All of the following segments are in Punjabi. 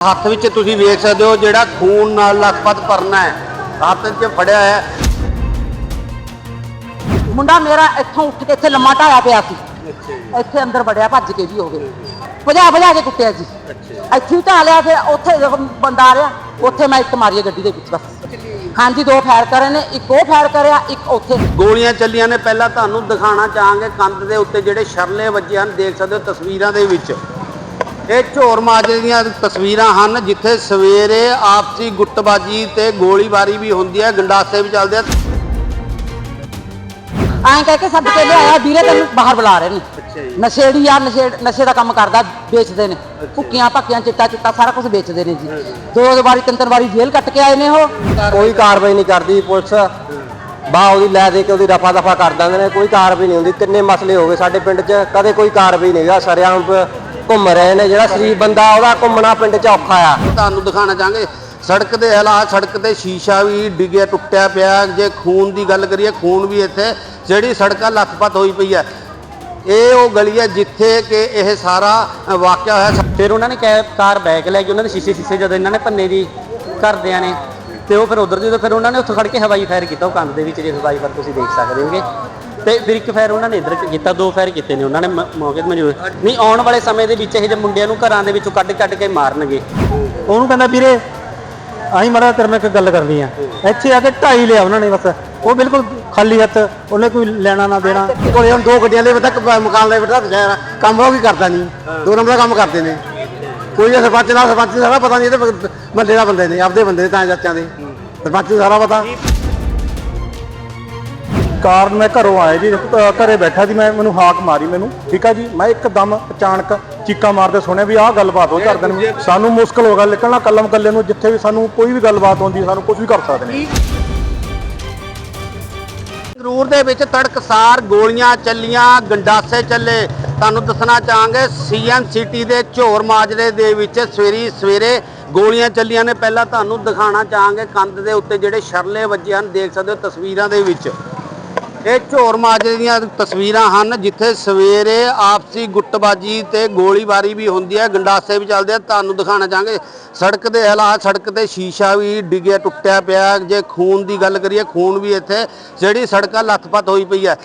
ਹੱਥ ਵਿੱਚ ਤੁਸੀਂ ਵੇਖ ਸਕਦੇ ਹੋ ਜਿਹੜਾ ਖੂਨ ਨਾਲ ਲਖਪਤ ਭਰਨਾ ਹੈ। ਹੱਥ 'ਚ ਫੜਿਆ ਹੈ। ਮੁੰਡਾ ਮੇਰਾ ਇੱਥੋਂ ਉੱਠ ਕੇ ਇੱਥੇ ਲੰਮਾ ਢਾਇਆ ਪਿਆ ਸੀ। ਇੱਥੇ ਅੰਦਰ ਵੜਿਆ ਭੱਜ ਕੇ ਵੀ ਹੋ ਗਏ। ਭਜਾ ਭਜਾ ਕੇ ਕੁੱਟਿਆ ਜੀ। ਇੱਥੇ ਹੀ ਢਾ ਲਿਆ ਫਿਰ ਉੱਥੇ ਜਦੋਂ ਬੰਦਾ ਆ ਰਿਹਾ ਉੱਥੇ ਮੈਂ ਇੱਟ ਮਾਰੀ ਹੈ ਗੱਡੀ ਦੇ ਵਿੱਚ ਬਸ। ਹਾਂਜੀ ਦੋ ਫਾਇਰ ਕਰੇ ਨੇ ਇੱਕ ਉਹ ਫਾਇਰ ਕਰਿਆ ਇੱਕ ਉੱਥੇ। ਗੋਲੀਆਂ ਚੱਲੀਆਂ ਨੇ ਪਹਿਲਾਂ ਤੁਹਾਨੂੰ ਦਿਖਾਣਾ ਚਾਹਾਂਗੇ ਕੰਧ ਦੇ ਉੱਤੇ ਜਿਹੜੇ ਸ਼ਰਲੇ ਵੱਜੇ ਹਨ ਦੇਖ ਸਕਦੇ ਹੋ ਤਸਵੀਰਾਂ ਦੇ ਵਿੱਚ। ਇਹ ਝੋਰ ਮਾਜਰੇ ਦੀਆਂ ਤਸਵੀਰਾਂ ਹਨ ਜਿੱਥੇ ਸਵੇਰੇ ਆਪਸੀ ਗੁੱਟਬਾਜੀ ਤੇ ਗੋਲੀਬਾਰੀ ਵੀ ਹੁੰਦੀ ਹੈ ਗੰਡਾਸੇ ਵੀ ਚੱਲਦੇ ਆ। ਐਂ ਕਹਿ ਕੇ ਸੱਦ ਕੇ ਲਿਆਇਆ ਵੀਰੇ ਤੈਨੂੰ ਬਾਹਰ ਬੁਲਾ ਰਹੇ ਨੇ। ਅੱਛਾ ਜੀ। ਨਸ਼ੇੜੀ ਆ ਨਸ਼ੇ ਨਸ਼ੇ ਦਾ ਕੰਮ ਕਰਦਾ ਵੇਚਦੇ ਨੇ। ਭੁੱਕੀਆਂ ਭੱਕੀਆਂ ਚਿੱਟਾ ਚਿੱਟਾ ਸਾਰਾ ਕੁਝ ਵੇਚਦੇ ਨੇ ਜੀ। ਦੋ ਦੋ ਵਾਰੀ ਤਿੰਨ ਤਿੰਨ ਵਾਰੀ ਜੇਲ੍ਹ ਕੱਟ ਕੇ ਆਏ ਨੇ ਉਹ। ਕੋਈ ਕਾਰਵਾਈ ਨਹੀਂ ਕਰਦੀ ਪੁਲਿਸ। ਬਾਹ ਉਹਦੀ ਲੈ ਦੇ ਕੇ ਉਹਦੀ ਰਫਾ ਦਫਾ ਕਰ ਦਿੰਦੇ ਨੇ। ਕੋਈ ਕਾਰਵਾਈ ਨਹੀਂ ਹੁੰਦੀ। ਕਿੰਨੇ ਮਸਲੇ ਹੋ ਗਏ ਸਾਡੇ ਪਿੰਡ 'ਚ। ਕਦੇ ਕੋਈ ਕਾਰਵਾਈ ਨਹੀਂ ਹੈਗਾ। ਸਰਿਆਮ ਘੁੰਮ ਰਹੇ ਨੇ ਜਿਹੜਾ ਸ਼ਰੀਫ ਬੰਦਾ ਉਹਦਾ ਘੁੰਮਣਾ ਪਿੰਡ 'ਚ ਔਖਾ ਆ। ਤੁਹਾਨੂੰ ਦਿਖਾਣਾ ਚਾਹਾਂਗੇ ਸੜਕ ਦੇ ਹਾਲਾਤ ਸੜਕ ਤੇ ਸ਼ੀਸ਼ਾ ਵੀ ਡਿੱਗਿਆ ਟੁੱਟਿਆ ਪਿਆ। ਜੇ ਖੂਨ ਦੀ ਗੱਲ ਕਰੀਏ ਖੂਨ ਵੀ ਇੱਥੇ ਜਿਹੜੀ ਸੜਕਾਂ ਲੱਖਪਤ ਹੋਈ ਪਈ ਹੈ ਇਹ ਉਹ ਗਲੀ ਹੈ ਜਿੱਥੇ ਕਿ ਇਹ ਸਾਰਾ ਵਾਕਿਆ ਹੋਇਆ ਫਿਰ ਉਹਨਾਂ ਨੇ ਕੈ ਕਾਰ ਬੈਕ ਲੈ ਕੇ ਉਹਨਾਂ ਦੇ ਸ਼ੀਸ਼ੇ ਸ਼ੀਸ਼ੇ ਜਦੋਂ ਇਹਨਾਂ ਨੇ ਭੰਨੇ ਦੀ ਘਰਦਿਆਂ ਨੇ ਤੇ ਉਹ ਫਿਰ ਉਧਰ ਜਦੋਂ ਫਿਰ ਉਹਨਾਂ ਨੇ ਉੱਥੋਂ ਖੜ ਕੇ ਹਵਾਈ ਫਾਇਰ ਕੀਤਾ ਉਹ ਕੰਧ ਦੇ ਵਿੱਚ ਜੇ ਹਵਾਈ ਫਾਇਰ ਤੁਸੀਂ ਦੇਖ ਸਕਦੇ ਹੋਗੇ। ਤੇ ਫਿਰ ਇੱਕ ਫਾਇਰ ਉਹਨਾਂ ਨੇ ਇੱਧਰ ਕੀਤਾ, ਦੋ ਫਾਇਰ ਕੀਤੇ ਨੇ, ਉਹਨਾਂ ਨੇ ਮ- ਮੌਕੇ ਤੇ ਮੌਜੂਦ ਨਹੀਂ, ਆਉਣ ਵਾਲੇ ਸਮੇਂ ਦੇ ਵਿੱਚ ਇਹ ਜਿਹੇ ਮੁੰਡਿਆਂ ਨੂੰ ਘਰਾਂ ਦੇ ਵਿੱਚੋਂ ਕੱਢ ਕੱਢ ਕੇ ਮਾਰਨਗੇ। ਉਹਨੂੰ ਕਹਿੰਦਾ, ਵੀਰੇ ਆਹੀਂ ਮੜਾ ਤੇਰੇ ਨਾਲ ਇੱਕ ਗੱਲ ਕਰਨੀ ਆ। ਇੱਥੇ ਆ ਕੇ ਢਾਈ ਲਿਆ ਉਹਨਾਂ ਨੇ ਬਸ। ਉਹ ਬਿਲਕੁਲ ਖਾਲੀ ਹੱਥ, ਉਹਨੇ ਕੋਈ ਲੈਣਾ ਨਾ ਦੇਣਾ। ਕੋਲੇ ਹੁਣ ਦੋ ਗੱਡੀਆਂ ਦੇ ਤੱਕ ਮਕਾਨ ਲੈ ਬੈਠਾ ਬਜ਼ਾਰ ਕੰਮ ਉਹ ਵੀ ਕਰਦਾ ਨਹੀਂ। ਦੋ ਨੰਬਰ ਦਾ ਕੰਮ ਕਰਦੇ ਨੇ। ਕੋਈ ਇਹ ਸਰਪੰਚ ਨਾਲ, ਸਰਪੰਚ ਨੂੰ ਸਾਰਾ ਪਤਾ ਨਹੀਂ ਇਹਦੇ ਬੰਦੇ ਦਾ ਬੰਦੇ ਨੇ, ਆਪਦੇ ਬੰਦੇ ਨੇ ਤਾਂ ਚਾਚਿਆਂ ਦੇ ਸਰਪੰਚ ਨੂੰ ਸਾਰਾ ਪਤਾ। ਕਾਰਨ ਮੈਂ ਘਰੋਂ ਆਇਆ ਜੀ ਅ, ਘਰੇ ਬੈਠਾ ਸੀ ਮੈਂ ਮੈਨੂੰ ਹਾਕ ਮਾਰੀ ਮੈਨੂੰ। ਠੀਕ ਆ ਜੀ ਮੈਂ ਇੱਕਦਮ ਅਚਾਨਕ ਚੀਕਾਂ ਮਾਰਦੇ ਸੁਣਿਆ ਵੀ ਆਹ ਗੱਲਬਾਤ ਹੋ ਕਰਦੇ ਨੇ। ਸਾਨੂੰ ਮੁਸ਼ਕਲ ਹੋ ਗਿਆ ਨਿਕਲਣਾ ਕੱਲਮ ਕੱਲੇ ਨੂੰ ਜਿੱਥੇ ਵੀ ਸਾਨੂੰ ਕੋਈ ਵੀ ਗੱਲਬਾਤ ਹੁੰਦੀ ਸਾਨੂੰ ਕੁਝ ਵੀ ਕਰ ਸਕਦੇ ਨੇ। ਸੰਗਰੂਰ ਦੇ ਵਿੱਚ ਤੜਕਸਾਰ ਗੋਲੀਆਂ ਚੱਲੀਆਂ ਗੰਡਾਸੇ ਚੱਲੇ। ਤੁਹਾਨੂੰ ਦੱਸਣਾ ਚਾਹਾਂਗੇ ਸੀਐਨ ਸਿਟੀ ਦੇ ਝੋਰ ਮਾਜਰੇ ਦੇ ਵਿੱਚ ਸਵੇਰੀ ਸਵੇਰੇ ਗੋਲੀਆਂ ਚੱਲੀਆਂ ਨੇ। ਪਹਿਲਾਂ ਤੁਹਾਨੂੰ ਦਿਖਾਣਾ ਚਾਹਾਂਗੇ ਕੰਧ ਦੇ ਉੱਤੇ ਜਿਹੜੇ ਸ਼ਰਲੇ ਵੱਜੇ ਹਨ ਦੇਖ ਸਕਦੇ ਹੋ ਤਸਵੀਰਾਂ ਦੇ ਵਿੱਚ। ਇਹ ਝੋਰ ਮਾਜਰੇ ਦੀਆਂ ਤਸਵੀਰਾਂ ਹਨ ਜਿੱਥੇ ਸਵੇਰੇ ਆਪਸੀ ਗੁੱਟਬਾਜੀ ਤੇ ਗੋਲੀਬਾਰੀ ਵੀ ਹੁੰਦੀ ਹੈ। ਗੰਡਾਸੇ ਵੀ ਚੱਲਦੇ ਆ। ਤੁਹਾਨੂੰ ਦਿਖਾਣਾ ਚਾਹਾਂਗੇ। ਸੜਕ ਦੇ ਹਾਲਾਤ ਸੜਕ ਤੇ ਸ਼ੀਸ਼ਾ ਵੀ ਡਿੱਗਿਆ ਟੁੱਟਿਆ ਪਿਆ। ਜੇ ਖੂਨ ਦੀ ਗੱਲ ਕਰੀਏ ਖੂਨ ਵੀ ਇੱਥੇ ਜਿਹੜੀ ਸੜਕਾਂ ਲੱਥਪੱਥ ਹੋਈ ਪਈ ਹੈ।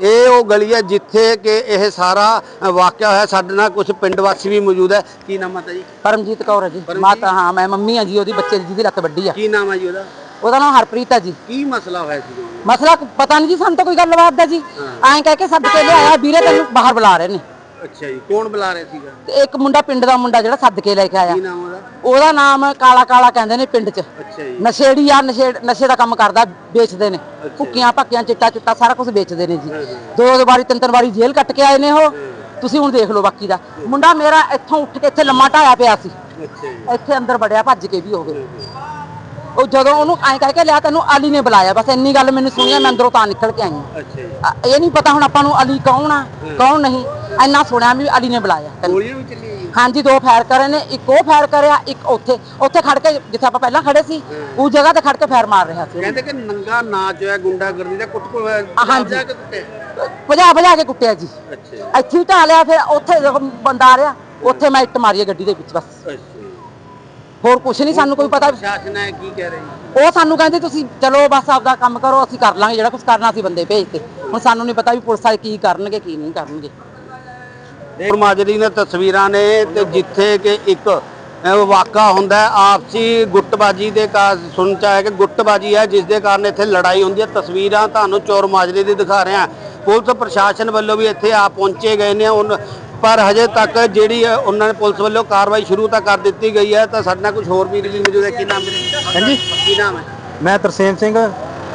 ਇਹ ਉਹ ਗਲੀ ਹੈ ਜਿੱਥੇ ਕਿ ਇਹ ਸਾਰਾ ਵਾਕਿਆ ਹੋਇਆ। ਸਾਡੇ ਨਾਲ ਕੁਝ ਪਿੰਡ ਵਾਸੀ ਵੀ ਮੌਜੂਦ ਹੈ। ਕੀ ਨਾਮ ਹੈ ਜੀ? ਪਰਮਜੀਤ ਕੌਰ ਹੈ ਜੀ। ਮਾਤਾ ਹਾਂ ਮੈਂ ਮੰਮੀ ਆ ਜੀ ਉਹਦੀ ਬੱਚੇ ਦੀ ਜਿਹਦੀ ਲੱਤ ਵੱਡੀ ਆ। ਕੀ ਨਾਮ ਹੈ ਜੀ ਉਹਦਾ? ਉਹਦਾ ਨਾਮ ਹਰਪ੍ਰੀਤ ਆ ਜੀ। ਕੀ ਮਸਲਾ ਹੋਇਆ ਸੀ ਮਸਲਾ ਪਤਾ ਨਹੀਂ ਜੀ ਸਾਨੂੰ ਤਾਂ ਕੋਈ ਗੱਲਬਾਤ ਦਾ ਜੀ। ਐਂ ਕਹਿ ਕੇ ਸੱਦ ਕੇ ਲਿਆਇਆ ਵੀਰੇ ਤੈਨੂੰ ਬਾਹਰ ਬੁਲਾ ਰਹੇ ਨੇ। ਅੱਛਾ ਜੀ ਕੌਣ ਬੁਲਾ ਰਿਹਾ ਸੀਗਾ? ਤੇ ਇੱਕ ਮੁੰਡਾ ਪਿੰਡ ਦਾ ਮੁੰਡਾ ਜਿਹੜਾ ਸੱਦ ਕੇ ਲੈ ਕੇ ਆਇਆ। ਕੀ ਨਾਮ ਉਹਦਾ? ਉਹਦਾ ਨਾਮ ਕਾਲਾ ਕਾਲਾ ਕਹਿੰਦੇ ਨੇ ਪਿੰਡ 'ਚ। ਅੱਛਾ ਜੀ। ਨਸ਼ੇੜੀ ਆ ਨਸ਼ੇ ਨਸ਼ੇ ਦਾ ਕੰਮ ਕਰਦਾ ਵੇਚਦੇ ਨੇ। ਭੁੱਕੀਆਂ ਭੱਕੀਆਂ ਚਿੱਟਾ ਚਿੱਟਾ ਸਾਰਾ ਕੁਝ ਵੇਚਦੇ ਨੇ ਜੀ। ਦੋ ਦੋ ਵਾਰੀ ਤਿੰਨ ਤਿੰਨ ਵਾਰੀ ਜੇਲ੍ਹ ਕੱਟ ਕੇ ਆਏ ਨੇ ਉਹ। ਤੁਸੀਂ ਹੁਣ ਦੇਖ ਲਓ ਬਾਕੀ ਦਾ। ਮੁੰਡਾ ਮੇਰਾ ਇੱਥੋਂ ਉੱਠ ਕੇ ਇੱਥੇ ਲੰਮਾ ਢਾਇਆ ਪਿਆ ਸੀ। ਇੱਥੇ ਅੰਦਰ ਵੜਿਆ ਭੱਜ ਕੇ ਵੀ ਹੋ ਗਏ। ਉਹ ਜਦੋਂ ਉਹਨੂੰ ਐਂ ਕਹਿ ਕੇ ਲਿਆ ਤੈਨੂੰ ਅਲੀ ਨੇ ਬੁਲਾਇਆ। ਬਸ ਇੰਨੀ ਗੱਲ ਮੈਨੂੰ ਸੁਣੀ ਆ, ਮੈਂ ਅੰਦਰੋਂ ਤਾਂ ਨਿਕਲ ਕੇ ਆਈ ਹਾਂ। ਅੱਛਾ ਜੀ। ਆ, ਇਹ ਨਹੀਂ ਪਤਾ ਹੁਣ ਆਪਾਂ ਨੂੰ ਅਲੀ ਕੌਣ ਆ ਕੌਣ ਨਹੀਂ। ਇੰਨਾ ਸੁਣਿਆ ਵੀ ਅਲੀ ਨੇ ਬੁਲਾਇਆ। ਤੈਨੂੰ। ਗੋਲੀਆਂ ਵੀ ਚੱਲੀਆਂ ਜੀ। ਹਾਂਜੀ ਦੋ ਫਾਇਰ ਕਰੇ ਨੇ ਇੱਕ ਉਹ ਫਾਇਰ ਕਰਿਆ ਇੱਕ ਉੱਥੇ ਉੱਥੇ ਖੜ ਕੇ ਜਿੱਥੇ ਆਪਾਂ ਪਹਿਲਾਂ ਖੜੇ ਸੀ ਉਹ ਜਗ੍ਹਾ ਤੇ ਖੜ ਕੇ ਫਾਇਰ ਮਾਰ ਰਿਹਾ ਸੀ। ਕਹਿੰਦੇ ਕਿ ਨੰਗਾ ਨਾਚ ਹੋਇਆ ਗੁੰਡਾਗਰਦੀ ਦਾ ਕੁੱਟ ਕੁ ਹਾਂਜੀ। ਜਾ ਕੇ ਕੁੱਟੇ ਭਜਾ ਭਜਾ ਕੇ ਕੁੱਟਿਆ ਜੀ। ਅੱਛਾ ਜੀ। ਇੱਥੇ ਹੀ ਲਿਆ ਫਿਰ ਉੱਥੇ ਜਦੋਂ ਬੰਦਾ ਆ ਰਿਹਾ ਉੱਥੇ ਮੈਂ ਇੱਟ ਮਾਰੀ ਹੈ ਗੱਡੀ ਦੇ ਵਿੱਚ ਬਸ। ਅੱਛਾ। ਜੀ ਹੋਰ ਕੁਝ ਨਹੀਂ ਸਾਨੂੰ ਕੋਈ ਪਤਾ ਪ੍ਰਸ਼ਾਸਨ ਹੈ ਕੀ ਕਹਿ ਰਹੀ? ਉਹ ਸਾਨੂੰ ਕਹਿੰਦੇ ਤੁਸੀਂ ਚਲੋ ਬਸ ਆਪਦਾ ਕੰਮ ਕਰੋ ਅਸੀਂ ਕਰ ਲਾਂਗੇ ਜਿਹੜਾ ਕੁਝ ਕਰਨਾ ਸੀ ਬੰਦੇ ਭੇਜਤੇ। ਹੁਣ ਸਾਨੂੰ ਨਹੀਂ ਪਤਾ ਵੀ ਪੁਲਿਸ ਵਾਲੇ ਕੀ ਕਰਨਗੇ ਕੀ ਨਹੀਂ ਕਰਨਗੇ। ਹੋਰ ਮਾਜਰੀ ਨੇ ਤਸਵੀਰਾਂ ਨੇ ਤੇ ਜਿੱਥੇ ਕਿ ਇੱਕ ਵਾਕਾ ਹੁੰਦਾ ਆਪਸੀ ਗੁੱਟਬਾਜੀ ਦੇ ਕਾਰਨ ਸੁਣ ਚ ਆਇਆ ਕਿ ਗੁੱਟਬਾਜੀ ਹੈ ਜਿਸ ਦੇ ਕਾਰਨ ਇੱਥੇ ਲੜਾਈ ਹੁੰਦੀ ਹੈ। ਤਸਵੀਰਾਂ ਤੁਹਾਨੂੰ ਚੋਰ ਮਾਜਰੇ ਦੀ ਦਿਖਾ ਰਹੇ ਹਾਂ। ਪੁਲਿਸ ਪ੍ਰਸ਼ਾਸਨ ਵੱਲੋਂ ਵੀ ਇੱਥੇ ਆ ਪਹੁੰਚੇ ਗਏ ਨੇ ਉਨ- ਪਰ ਹਜੇ ਤੱਕ ਜਿਹੜੀ ਹੈ, ਉਹਨਾਂ ਨੇ ਪੁਲਿਸ ਵੱਲੋਂ ਕਾਰਵਾਈ ਸ਼ੁਰੂ ਤਾਂ ਕਰ ਦਿੱਤੀ ਗਈ ਹੈ ਤਾਂ ਸਾਡੇ ਨਾਲ ਕੁਝ ਹੋਰ ਵੀ ਵੀ ਮੌਜੂਦ ਹੈ। ਕੀ ਨਾਮ ਹੈ ਹਾਂਜੀ। ਕੀ ਨਾਮ ਹੈ? ਮੈਂ ਤਰਸੇਮ ਸਿੰਘ।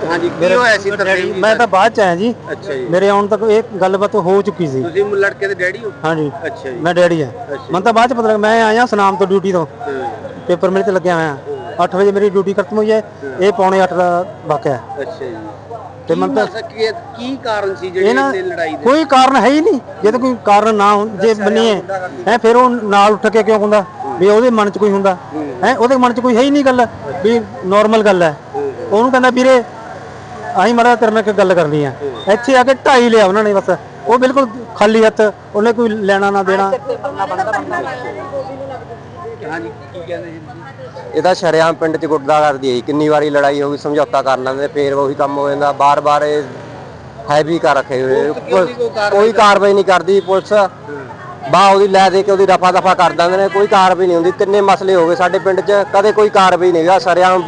ਹਾਂਜੀ ਕੀ ਹੋਇਆ ਸੀ ਤਰਸੇਮ ਜੀ? ਮੈਂ ਤਾਂ ਬਾਅਦ ਚ ਆਇਆ ਜੀ। ਅੱਛਾ ਜੀ। ਮੇਰੇ ਆਉਣ ਤੱਕ ਇਹ ਗੱਲਬਾਤ ਹੋ ਚੁੱਕੀ ਸੀ। ਤੁਸੀਂ ਲੜਕੇ ਦੇ ਡੈਡੀ ਹੋ? ਹਾਂਜੀ। ਅੱਛਾ ਜੀ। ਮੈਂ ਡੈਡੀ ਆ ਮੈਨੂੰ ਤਾਂ ਬਾਅਦ ਚ ਪਤਾ ਲੱਗਾ ਮੈਂ ਆਇਆ ਸੁਨਾਮ ਤੋਂ ਡਿਊਟੀ ਤੋਂ। ਪੇਪਰ ਮਿਲ ਤੇ ਲੱਗਿਆ ਹੋਇਆ। 8 ਵਜੇ ਮੇਰੀ ਡਿਊਟੀ ਖਤਮ ਹੋਈ ਹੈ। ਇਹ ਪੌਣੇ 8 ਦਾ ਵਾਕਿਆ ਹੈ। ਅੱਛਾ ਜੀ। ਤੇ ਕੀ ਮਨ ਕੀ ਹੈ- ਕੀ ਕਾਰਨ ਸੀ ਜਿਹੜੀ ਇਹ ਨਾ ਇੱਥੇ ਲੜਾਈ ਦੇ? ਕੋਈ ਕਾਰਨ ਹੈ ਹੀ ਨਹੀਂ। ਜੇ ਤਾਂ ਕੋਈ ਕਾਰਨ ਨਾ ਹੁੰ- ਜੇ ਬੰਨੀਏ ਹੈ ਫਿਰ ਉਹ ਨਾਲ ਉੱਠ ਕੇ ਕਿਉਂ ਹੁੰਦਾ? ਵੀ ਉਹਦੇ ਮਨ 'ਚ ਕੋਈ ਹੁੰਦਾ। ਹੈ। ਉਹਦੇ ਮਨ 'ਚ ਕੋਈ ਹੈ ਹੀ ਨਹੀਂ ਗੱਲ। ਵੀ ਨਾਰਮਲ ਗੱਲ ਹੈ। ਉਹਨੂੰ ਕਹਿੰਦਾ ਵੀਰੇ ਆਹੀਂ ਮੜਾ ਤੇਰੇ ਨਾਲ ਇੱਕ ਗੱਲ ਕਰਨੀ ਆ ਇੱਥੇ ਆ ਕੇ ਢਾਈ ਲਿਆ ਉਹਨਾਂ ਨੇ ਬਸ। ਉਹ ਬਿਲਕੁਲ ਖਾਲੀ ਹੱਥ ਉਹਨੇ ਕੋਈ ਲੈਣਾ ਨਾ ਦੇਣਾ। ਹਾਂਜੀ ਕੀ ਕਹਿੰਦੇ ਜੀ? ਤੁਸੀਂ ਇਹ ਤਾਂ ਸ਼ਰੇਆਮ ਪਿੰਡ 'ਚ ਗੁੱਡਾ ਕਰਦੀ ਹੈ ਜੀ। ਕਿੰਨੀ ਵਾਰੀ ਲੜਾਈ ਹੋ ਗਈ ਸਮਝੌਤਾ ਕਰ ਲੈਂਦੇ ਫੇਰ ਉਹੀ ਕੰਮ ਹੋ ਜਾਂਦਾ। ਬਾਰ-ਬਾਰ ਇਹ ਹੈਵੀ ਕਰ ਰੱਖੇ ਹੋਏ ਪੁਲਿਸ ਕਿਉਂ ਨਹੀਂ ਕੋਈ ਕਾਰਵਾਈ ਕੋਈ ਕਾਰਵਾਈ ਨਹੀਂ ਕਰਦੀ ਪੁਲਿਸ। ਬਾਹ ਉਹਦੀ ਲੈ ਦੇ ਕੇ ਉਹਦੀ ਰਫਾ ਦਫਾ ਕਰ ਦਿੰਦੇ ਨੇ। ਕੋਈ ਕਾਰਵਾਈ ਨਹੀਂ ਹੁੰਦੀ। ਕਿੰਨੇ ਮਸਲੇ ਹੋ ਗਏ ਸਾਡੇ ਪਿੰਡ 'ਚ। ਕਦੇ ਕੋਈ ਕਾਰਵਾਈ ਨਹੀਂ ਹੋਇਆ ਸ਼ਰੇਆਮ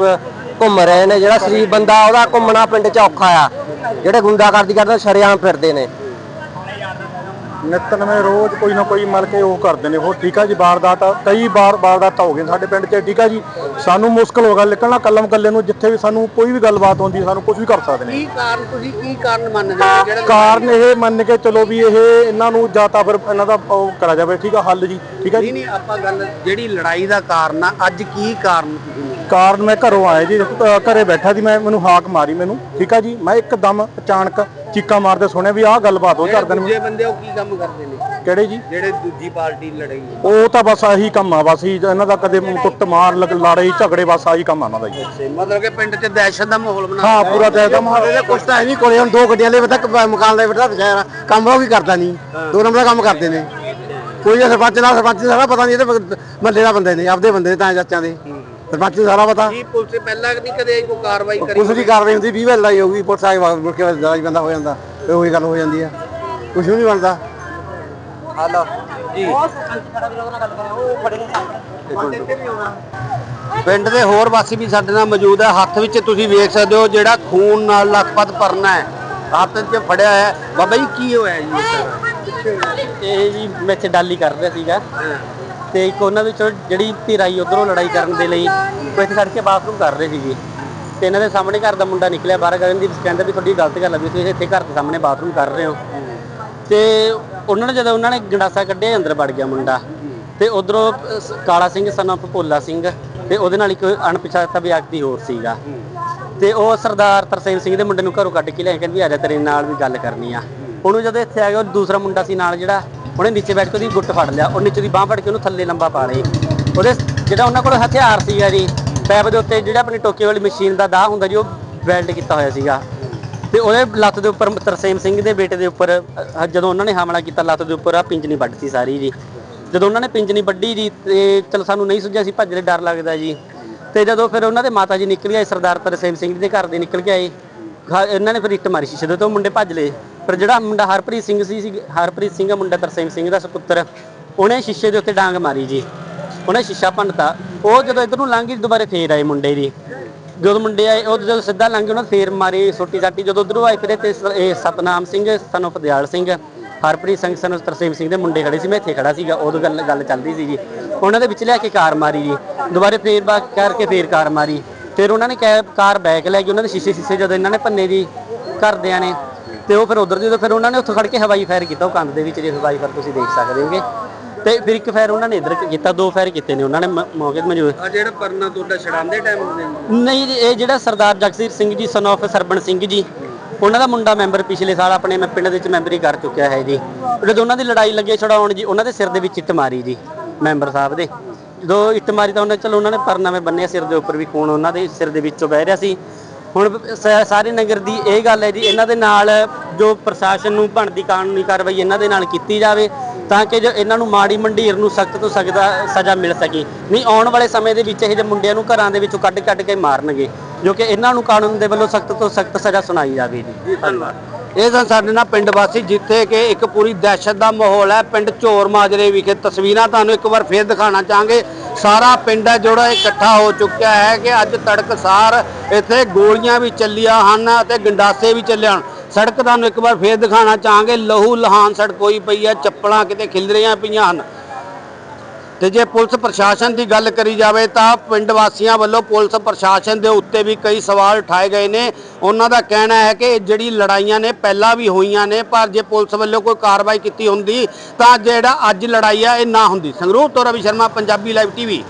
ਘੁੰਮ ਰਹੇ ਨੇ। ਜਿਹੜਾ ਸ਼ਰੀਫ ਬੰਦਾ ਉਹਦਾ ਘੁੰਮਣਾ ਪਿੰਡ 'ਚ ਔਖਾ ਆ। ਜਿਹੜੇ ਗੁੰਡਾਗਰਦੀ ਕਰਦੇ ਸ਼ਰੇਆਮ ਫਿਰਦੇ ਨੇ। ਨਿਤਨਵੇਂ ਰੋਜ਼ ਕੋਈ ਨਾ ਕੋਈ ਮਲ ਕੇ ਉਹ ਕਰਦੇ ਨੇ। ਉਹ ਠੀਕ ਆ ਜੀ ਵਾਰਦਾਤ ਕਈ ਵਾਰ ਵਾਰਦਾਤਾਂ ਹੋ ਗਈਆਂ ਸਾਡੇ ਪਿੰਡ 'ਚ ਠੀਕ ਆ ਜੀ। ਸਾਨੂੰ ਮੁਸ਼ਕਲ ਹੋ ਗਿਆ ਨਿਕਲਣਾ ਕੱਲਮ ਕੱਲੇ ਨੂੰ ਜਿੱਥੇ ਵੀ ਸਾਨੂੰ ਕੋਈ ਵੀ ਗੱਲਬਾਤ ਹੁੰਦੀ ਸਾਨੂੰ ਕੁਝ ਵੀ ਕਰ ਸਕਦੇ ਨੇ। ਕੀ ਕਾਰਨ ਤੁਸੀਂ ਕੀ ਕਾਰਨ ਮੰਨਦੇ ਹੋ? ਜਿਹੜਾ ਕਾਰਨ ਇਹ ਮੰਨ ਕੇ ਚਲੋ ਵੀ ਇਹ ਇਹਨਾਂ ਨੂੰ ਜਾਂ ਤਾਂ ਫਿਰ ਇਹਨਾਂ ਦਾ ਉਹ ਕਰਾ ਜਾਵੇ ਠੀਕ ਆ ਹੱਲ ਜੀ ਠੀਕ ਆ ਨਹੀਂ ਜੀ। ਨਹੀਂ ਆਪਾਂ ਗੱਲ ਜਿਹੜੀ ਲੜਾਈ ਦਾ ਕਾਰਨ ਆ ਅੱਜ ਕੀ ਕਾਰਨ? ਕਾਰਨ ਮੈਂ ਘਰੋਂ ਆਇਆ ਜੀ ਅ, ਘਰੇ ਬੈਠਾ ਸੀ ਮੈਂ ਮੈਨੂੰ ਹਾਕ ਮਾਰੀ ਮੈਨੂੰ ਠੀਕ ਆ ਜੀ। ਮੈਂ ਇੱਕਦਮ ਅਚਾਨਕ ਚੀਕਾਂ ਮਾਰਦੇ ਸੁਣਿਆ ਵੀ ਆਹ ਗੱਲਬਾਤ ਹੋ ਜਿਹੜੇ ਕਰਦੇ ਨੇ। ਦੂਜੇ ਬੰਦੇ ਉਹ ਕੀ ਕੰਮ ਕਰਦੇ ਨੇ? ਕਿਹੜੇ ਜੀ? ਜਿਹੜੇ ਦੂਜੀ ਪਾਰਟੀ ਲੜਾਈ ਉਹ ਤਾਂ ਬਸ ਆਹੀ ਕੰਮ ਆ ਬਸ ਹੀ ਇਹਨਾਂ ਦਾ ਕਦੇ ਕੁੱਟ ਮਾਰ ਲਗ- ਲੜਾਈ ਝਗੜੇ ਬਸ ਆਹੀ ਕੰਮ ਆ ਇਹਨਾਂ ਦਾ ਜੀ। ਮਤਲਬ ਕਿ ਪਿੰਡ 'ਚ ਦਹਿਸ਼ਤ ਦਾ ਮਾਹੌਲ ਬਣਾ ਹਾਂ ਪੂਰਾ ਤੇ ਤਾਂ ਮਹਾਰਾਜ ਇਹਦੇ ਕੁਛ ਤਾਂ ਹੈ ਨਹੀਂ ਕੋਲੇ ਹੁਣ ਦੋ ਗੱਡੀਆਂ ਲੈ ਤੱਕ ਮਕਾਨ ਲੈ ਬੈਠਾ ਬਚਾਇਆ ਕੰਮ ਉਹ ਵੀ ਕਰਦਾ ਨਹੀਂ। ਦੋ ਨੰਬਰ ਦਾ ਕੰਮ ਕਰਦੇ ਨੇ। ਕੋਈ ਸਰਪੰਚ ਨਾਲ ਸਰਪੰਚ ਨੂੰ ਸਾਰਾ ਪਤਾ ਨਹੀਂ ਇਹਦੇ ਮੱਲੇ ਦਾ ਬੰਦੇ ਨੇ ਆਪਦੇ ਬੰਦੇ ਨੇ ਤਾਂ ਚਾਚਿਆਂ ਦੇ। ਸਰਪੰਚ ਨੂੰ ਸਾਰਾ ਪਤਾ। ਕੀ ਪੁਲਿਸ ਪਹਿਲਾਂ ਨਹੀਂ ਕਦੇ ਕੋਈ ਕਾਰਵਾਈ ਕਰੀ ਕੁਛ ਦੀ ਕਾਰਵਾਈ ਹੁੰਦੀ 20 ਵਾਰ ਲੜਾਈ ਹੋਊਗੀ ਪੁਲਿਸ ਆ ਕੇ ਮੁੜ ਕੇ ਲੜਾਈ ਬੰਦਾ ਹੋ ਜਾਂਦਾ ਤੇ ਉਹੀ ਗੱਲ ਹੋ ਜਾਂਦੀ ਆ। ਕੁਛ ਵੀ ਨਹੀਂ ਬਣਦਾ। ਹਾਲੋ। ਪਿੰਡ ਦੇ ਹੋਰ ਵਾਸੀ ਵੀ ਸਾਡੇ ਨਾਲ ਮੌਜੂਦ ਹੈ ਹੱਥ ਵਿੱਚ ਤੁਸੀਂ ਵੇਖ ਸਕਦੇ ਹੋ ਜਿਹੜਾ ਖੂਨ ਨਾਲ ਲਖਪਤ ਪਰਨਾ ਹੈ। ਹੱਥ 'ਚ ਫੜਿਆ ਹੈ। ਬਾਬਾ ਜੀ ਕੀ ਹੋਇਆ ਜੀ? ਇਹ ਜੀ ਮੈਂ ਇੱਥੇ ਡਾਲੀ ਕਰ ਰਿਹਾ ਸੀਗਾ ਤੇ ਇੱਕ ਉਹਨਾਂ ਵਿੱਚੋਂ ਜਿਹੜੀ ਧਿਰਾਈ ਉਧਰੋਂ ਲੜਾਈ ਕਰਨ ਦੇ ਲਈ ਉਹ ਇੱਥੇ ਖੜ ਕੇ ਬਾਥਰੂਮ ਕਰ ਰਹੇ ਸੀਗੇ। ਤੇ ਇਹਨਾਂ ਦੇ ਸਾਹਮਣੇ ਘਰ ਦਾ ਮੁੰਡਾ ਨਿਕਲਿਆ, ਬਾਹਰ ਗਗਨਦੀਪ ਕਹਿੰਦਾ ਵੀ ਤੁਹਾਡੀ ਗਲਤ ਗੱਲ ਆ ਵੀ ਤੁਸੀਂ ਇੱਥੇ ਘਰ ਦੇ ਸਾਹਮਣੇ ਬਾਥਰੂਮ ਕਰ ਰਹੇ ਹੋ। ਤੇ ਉਹਨਾਂ ਨੇ ਜਦੋਂ ਉਹਨਾਂ ਨੇ ਗੰਡਾਸਾ ਕੱਢਿਆ, ਅੰਦਰ ਵੜ ਗਿਆ ਮੁੰਡਾ। ਤੇ ਉਧਰੋਂ ਕਾਲਾ ਸਿੰਘ ਸਨ of ਭੋਲਾ ਸਿੰਘ ਤੇ ਉਹਦੇ ਨਾਲ ਇੱਕ ਅਣਪਛਾਤਾ ਵਿਅਕਤੀ ਹੋਰ ਸੀਗਾ। ਤੇ ਉਹ ਸਰਦਾਰ ਤਰਸੇਮ ਸਿੰਘ ਦੇ ਮੁੰਡੇ ਨੂੰ ਘਰੋਂ ਕੱਢ ਕੇ ਲਿਆ ਕਹਿੰਦੇ ਵੀ ਆ ਜਾ ਤੇਰੇ ਨਾਲ ਵੀ ਗੱਲ ਕਰਨੀ ਆ। ਉਹਨੂੰ ਜਦੋਂ ਇੱਥੇ ਆ ਗਿਆ, ਉਹ ਦੂਸਰਾ ਮੁੰਡਾ ਸੀ ਨਾਲ ਜਿਹੜਾ ਉਹਨੇ ਨੀਚੇ ਬੈਠ ਕੇ ਉਹਦੀ ਗੁੱਟ ਫੜ ਲਿਆ ਉਹ ਨੀਚੇ ਦੀ ਬਾਹ ਫੜ ਕੇ ਉਹਨੂੰ ਥੱਲੇ ਲੰਬਾ ਪਾ ਲਈ। ਉਹਦੇ ਜਿਹੜਾ ਉਹਨਾਂ ਕੋਲ ਹਥਿਆਰ ਸੀਗਾ ਜੀ ਪੈਪ ਦੇ ਉੱਤੇ ਜਿਹੜਾ ਆਪਣੀ ਟੋਕੇ ਵਾਲੀ ਮਸ਼ੀਨ ਦਾ ਦਾਹ ਹੁੰਦਾ ਜੀ ਉਹ ਵੈਲਡ ਕੀਤਾ ਹੋਇਆ ਸੀਗਾ। ਤੇ ਉਹਦੇ ਲੱਤ ਦੇ ਉੱਪਰ ਤਰਸੇਮ ਸਿੰਘ ਦੇ ਬੇਟੇ ਦੇ ਉੱਪਰ ਅਹ, ਜਦੋਂ ਉਹਨਾਂ ਨੇ ਹਮਲਾ ਕੀਤਾ ਲੱਤ ਦੇ ਉੱਪਰ ਆ ਪਿੰਜਣੀ ਵੱਢਤੀ ਸਾਰੀ ਜੀ। ਜਦੋਂ ਉਹਨਾਂ ਨੇ ਪਿੰਜਣੀ ਵੱਢੀ ਜੀ ਤੇ ਚਲ ਸਾਨੂੰ ਨਹੀਂ ਸੁਝਿਆ ਸੀ ਭੱਜਦੇ ਡਰ ਲੱਗਦਾ ਜੀ। ਤੇ ਜਦੋਂ ਫਿਰ ਉਹਨਾਂ ਦੇ ਮਾਤਾ ਜੀ ਨਿਕਲ ਆਏ ਸਰਦਾਰ ਤਰਸੇਮ ਸਿੰਘ ਦੇ ਘਰ ਦੇ ਨਿਕਲ ਕੇ ਆਏ। ਖਾ- ਇਹਨਾਂ ਨੇ ਫਿਰ ਇੱਟ ਮਾਰੀ ਸ਼ੀਸ਼ੇ ਦੇ ਤੋਂ ਮੁੰਡੇ ਭੱਜ ਲਏ। ਪਰ ਜਿਹੜਾ ਮੁੰਡਾ ਹਰਪ੍ਰੀਤ ਸਿੰਘ ਸੀ, ਸੀ- ਹਰਪ੍ਰੀਤ ਸਿੰਘ ਮੁੰਡਾ ਤਰਸੇਮ ਸਿੰਘ ਦਾ ਸੁਪੁੱਤਰ, ਉਹਨੇ ਸ਼ੀਸ਼ੇ ਦੇ ਉੱਤੇ ਡਾਂਗ ਮਾਰੀ ਜੀ। ਉਹਨੇ ਸ਼ੀਸ਼ਾ ਭੰਨਤਾ। ਉਹ ਜਦੋਂ ਇਧਰ ਨੂੰ ਲੰਘ ਗਈ, ਦੁਬਾਰੇ ਫੇਰ ਆਏ ਮੁੰਡੇ ਦੀ। ਜਦੋਂ ਮੁੰਡੇ ਆਏ, ਉਹ ਜਦੋਂ ਸਿੱਧਾ ਲੰਘ ਗਏ, ਉਹਨਾਂ ਨੇ ਫੇਰ ਮਾਰੀ ਛੋਟੀ ਸਾਟੀ ਜਦੋਂ ਉਧਰੋਂ ਆਏ, ਫਿਰ ਤੇ ਸ- ਇਹ ਸਤਨਾਮ ਸਿੰਘ ਸਨ of ਦਿਆਲ ਸਿੰਘ, ਹਰਪ੍ਰੀਤ ਸਿੰਘ ਸਨ ਤਰਸੇਮ ਸਿੰਘ ਦੇ ਮੁੰਡੇ ਖੜੇ ਸੀ। ਮੈਂ ਇੱਥੇ ਖੜਾ ਸੀਗਾ ਉਦੋਂ ਗੱਲ ਗੱਲ ਚੱਲਦੀ ਸੀ ਜੀ। ਉਹਨਾਂ ਦੇ ਵਿੱਚ ਲਿਆ ਕੇ ਕਾਰ ਮਾਰੀ ਜੀ। ਦੁਬਾਰੇ ਫੇਰ ਬਾ, ਕਰਕੇ ਫੇਰ ਕਾਰ ਮਾਰੀ। ਫਿਰ ਉਹਨਾਂ ਨੇ ਕੈ- ਕਾਰ ਬੈਕ ਲੈ ਗਈ। ਉਹਨਾਂ ਦੇ ਸ਼ੀਸ਼ੇ ਸ਼ੀਸ਼ੇ ਜਦੋਂ ਇਹਨਾਂ ਨੇ ਭੰਨੇ ਜੀ ਘਰਦਿਆਂ ਨੇ ਤੇ ਉਹ ਫਿਰ ਉਧਰ ਜਦੋਂ ਫਿਰ ਉਹਨਾਂ ਨੇ ਉੱਥੋਂ ਖੜ ਕੇ ਹਵਾਈ ਫਾਇਰ ਕੀਤਾ ਉਹ ਕੰਧ ਦੇ ਵਿੱਚ ਜੇ ਹਵਾਈ ਫਾਇਰ ਤੁਸੀਂ ਦੇਖ ਸਕਦੇ ਹੋਗੇ। ਤੇ ਫਿਰ ਇੱਕ ਫਾਇਰ ਉਹਨਾਂ ਨੇ ਇੱਧਰ ਕੀਤਾ ਦੋ ਫਾਇਰ ਕੀਤੇ ਨੇ ਉਹਨਾਂ ਨੇ ਮੌਕੇ ਤੇ ਮੌਜੂਦ। ਆ ਜਿਹੜਾ ਪਰਨਾ ਤੁਹਾਡਾ ਛਡਾਉਂਦੇ ਟਾਈਮ ਨਹੀਂ ਜੀ ਇਹ ਜਿਹੜਾ ਸਰਦਾਰ ਜਗਸੀਰ ਸਿੰਘ ਜੀ ਸਨ of ਸਰਬਣ ਸਿੰਘ ਜੀ ਉਹਨਾਂ ਦਾ ਮੁੰਡਾ ਮੈਂਬਰ ਪਿਛਲੇ ਸਾਲ ਆਪਣੇ ਮੈਂ ਪਿੰਡ ਦੇ ਵਿੱਚ ਮੈਂਬਰੀ ਕਰ ਚੁੱਕਿਆ ਹੈ ਜੀ। ਜਦੋਂ ਉਹਨਾਂ ਦੀ ਲੜਾਈ ਲੱਗੇ ਛਡਾਉਣ ਜੀ ਉਹਨਾਂ ਦੇ ਸਿਰ ਦੇ ਵਿੱਚ ਇੱਟ ਮਾਰੀ ਜੀ ਮੈਂਬਰ ਸਾਹਿਬ ਦੇ। ਜਦੋਂ ਇੱਟ ਮਾਰੀ ਤਾਂ ਉਹਨੇ ਚਲੋ ਉਹਨਾਂ ਨੇ ਪਰਨਾਮੇ ਬੰਨਿਆ ਸਿਰ ਦੇ ਉੱਪਰ ਵੀ ਖੂਨ ਉਹਨਾਂ ਦੇ ਸਿਰ ਦੇ ਵਿੱਚੋਂ ਵਹਿ ਰਿਹਾ ਸੀ। ਹੁਣ ਸ- ਸਾਰੇ ਨਗਰ ਦੀ ਇਹ ਗੱਲ ਹੈ ਜੀ ਇਹਨਾਂ ਦੇ ਨਾਲ ਜੋ ਪ੍ਰਸ਼ਾਸਨ ਨੂੰ ਬਣਦੀ ਕਾਨੂੰਨੀ ਕਾਰਵਾਈ ਇਹਨਾਂ ਦੇ ਨਾਲ ਕੀਤੀ ਜਾਵੇ ਤਾਂ ਕਿ ਜੋ ਇਹਨਾਂ ਨੂੰ ਮਾੜੀ ਮੰਡੀਰ ਨੂੰ ਸਖਤ ਤੋਂ ਸਖਤ ਸਜ਼ਾ ਮਿਲ ਸਕੇ। ਨਹੀਂ ਆਉਣ ਵਾਲੇ ਸਮੇਂ ਦੇ ਵਿੱਚ ਇਹ ਜਿਹੇ ਮੁੰਡਿਆਂ ਨੂੰ ਘਰਾਂ ਦੇ ਵਿੱਚੋਂ ਕੱਢ ਕੱਢ ਕੇ ਮਾਰਨਗੇ ਜੋ ਕਿ ਇਹਨਾਂ ਨੂੰ ਕਾਨੂੰਨ ਦੇ ਵੱਲੋਂ ਸਖਤ ਤੋਂ ਸਖਤ ਸਜ਼ਾ ਸੁਣਾਈ ਜਾਵੇ ਜੀ। ਧੰਨਵਾਦ। ਇਹ ਸਨ ਸਾਡੇ ਨਾਲ ਪਿੰਡ ਵਾਸੀ ਜਿੱਥੇ ਕਿ ਇੱਕ ਪੂਰੀ ਦਹਿਸ਼ਤ ਦਾ ਮਾਹੌਲ ਹੈ ਪਿੰਡ ਝੋਰ ਮਾਜਰੇ ਵਿਖੇ। ਤਸਵੀਰਾਂ ਤੁਹਾਨੂੰ ਇੱਕ ਵਾਰ ਫੇਰ ਦਿਖਾਉਣਾ ਚਾਹਾਂਗੇ। ਸਾਰਾ ਪਿੰਡ ਹੈ ਜਿਹੜਾ ਇਕੱਠਾ ਹੋ ਚੁੱਕਿਆ ਹੈ ਕਿ ਅੱਜ ਤੜਕਸਾਰ ਇੱਥੇ ਗੋਲੀਆਂ ਵੀ ਚੱਲੀਆਂ ਹਨ ਅਤੇ ਗੰਡਾਸੇ ਵੀ ਚੱਲੇ ਹਨ। ਸੜਕ ਤੁਹਾਨੂੰ ਇੱਕ ਵਾਰ ਫੇਰ ਦਿਖਾਉਣਾ ਚਾਹਾਂਗੇ। ਲਹੂ ਲਹਾਨ ਸੜਕ ਹੋਈ ਪਈ ਹੈ, ਚੱਪਲਾਂ ਕਿਤੇ ਖਿਲ ਰਹੀਆਂ ਪਈਆਂ ਹਨ। ਤੇ ਜੇ ਪੁਲਿਸ ਪ੍ਰਸ਼ਾਸਨ ਦੀ ਗੱਲ ਕਰੀ ਜਾਵੇ ਤਾਂ ਪਿੰਡ ਵਾਸੀਆਂ ਵੱਲੋਂ ਪੁਲਿਸ ਪ੍ਰਸ਼ਾਸਨ ਦੇ ਉੱਤੇ ਵੀ ਕਈ ਸਵਾਲ ਉਠਾਏ ਗਏ ਨੇ। ਉਹਨਾਂ ਦਾ ਕਹਿਣਾ ਹੈ ਕਿ ਇਹ ਜਿਹੜੀ ਲੜਾਈਆਂ ਨੇ ਪਹਿਲਾਂ ਵੀ ਹੋਈਆਂ ਨੇ, ਪਰ ਜੇ ਪੁਲਿਸ ਵੱਲੋਂ ਕੋਈ ਕਾਰਵਾਈ ਕੀਤੀ ਹੁੰਦੀ ਤਾਂ ਜਿਹੜਾ ਅੱਜ ਲੜਾਈ ਆ, ਇਹ ਨਾ ਹੁੰਦੀ। ਸੰਗਰੂਰ ਤੋਂ ਰਵੀ ਸ਼ਰਮਾ, ਪੰਜਾਬੀ ਲਾਈਵ ਟੀਵੀ